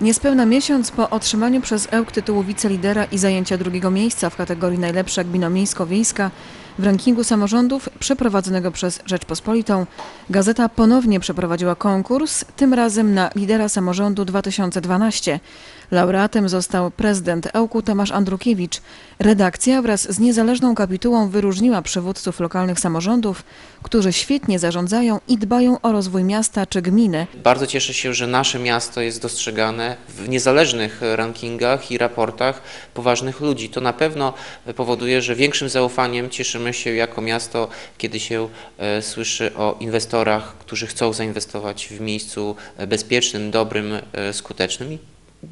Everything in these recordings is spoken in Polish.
Niespełna miesiąc po otrzymaniu przez Ełk tytułu wicelidera i zajęcia drugiego miejsca w kategorii najlepsza gmina miejsko-wiejska w rankingu samorządów przeprowadzonego przez Rzeczpospolitą, gazeta ponownie przeprowadziła konkurs, tym razem na lidera samorządu 2012. Laureatem został prezydent Ełku Tomasz Andrukiewicz. Redakcja wraz z niezależną kapitułą wyróżniła przywódców lokalnych samorządów, którzy świetnie zarządzają i dbają o rozwój miasta czy gminy. Bardzo cieszę się, że nasze miasto jest dostrzegane w niezależnych rankingach i raportach poważnych ludzi. To na pewno powoduje, że większym zaufaniem cieszymy się jako miasto, kiedy się e, słyszy o inwestorach, którzy chcą zainwestować w miejscu bezpiecznym, dobrym, e, skutecznym.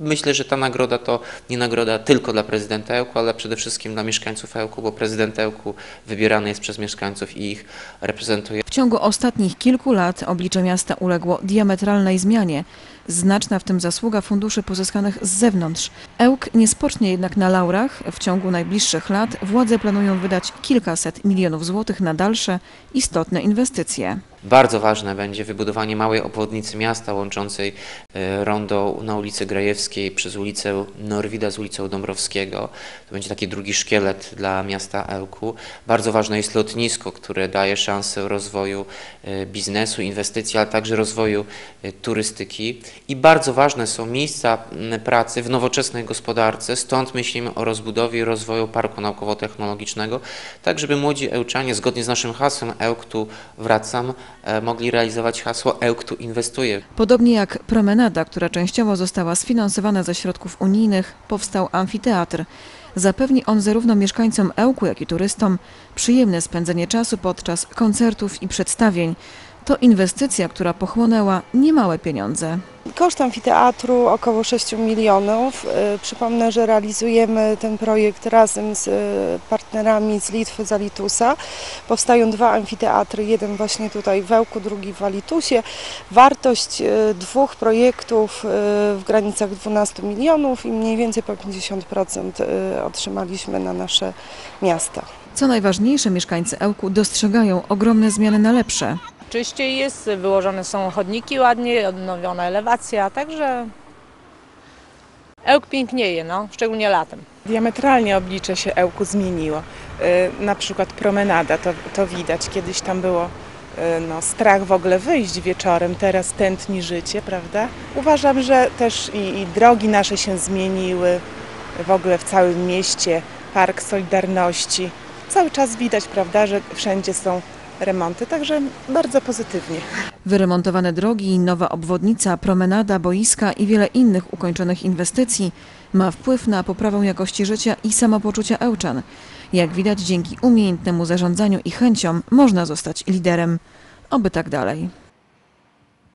Myślę, że ta nagroda to nie nagroda tylko dla prezydenta Ełku, ale przede wszystkim dla mieszkańców Ełku, bo prezydent Ełku wybierany jest przez mieszkańców i ich reprezentuje. W ciągu ostatnich kilku lat oblicze miasta uległo diametralnej zmianie. Znaczna w tym zasługa funduszy pozyskanych z zewnątrz. Ełk nie spocznie jednak na laurach. W ciągu najbliższych lat władze planują wydać kilkaset milionów złotych na dalsze istotne inwestycje. Bardzo ważne będzie wybudowanie małej obwodnicy miasta łączącej e, rondo na ulicy Grajewskiej przez ulicę Norwida z ulicą Dąbrowskiego. To będzie taki drugi szkielet dla miasta Ełku. Bardzo ważne jest lotnisko, które daje szansę rozwoju e, biznesu, inwestycji, ale także rozwoju e, turystyki. I bardzo ważne są miejsca pracy w nowoczesnej gospodarce, stąd myślimy o rozbudowie i rozwoju parku naukowo-technologicznego, tak żeby młodzi Ełczanie, zgodnie z naszym hasłem Ełk tu wracam, mogli realizować hasło Ełk tu inwestuje. Podobnie jak promenada, która częściowo została sfinansowana ze środków unijnych, powstał amfiteatr. Zapewni on zarówno mieszkańcom Ełku, jak i turystom przyjemne spędzenie czasu podczas koncertów i przedstawień. To inwestycja, która pochłonęła niemałe pieniądze. Koszt amfiteatru około 6 milionów. Y, Przypomnę, że realizujemy ten projekt razem z y, partnerami z Litwy, z Alitusa. Powstają dwa amfiteatry, jeden właśnie tutaj w Ełku, drugi w Alitusie. Wartość y, dwóch projektów w granicach 12 milionów i mniej więcej po 50% y, otrzymaliśmy na nasze miasta. Co najważniejsze, mieszkańcy Ełku dostrzegają ogromne zmiany na lepsze. Czyściej jest, wyłożone są chodniki ładnie, odnowiona elewacja, także Ełk pięknieje, no, szczególnie latem. Diametralnie oblicze się Ełku zmieniło. Y, Na przykład promenada, to, to widać. Kiedyś tam było y, no, strach w ogóle wyjść wieczorem, teraz tętni życie, prawda? Uważam, że też i, i drogi nasze się zmieniły, w ogóle w całym mieście, Park Solidarności. Cały czas widać, prawda, że wszędzie są remonty, także bardzo pozytywnie. Wyremontowane drogi, nowa obwodnica, promenada, boiska i wiele innych ukończonych inwestycji ma wpływ na poprawę jakości życia i samopoczucia Ełczan. Jak widać, dzięki umiejętnemu zarządzaniu i chęciom można zostać liderem. Oby tak dalej.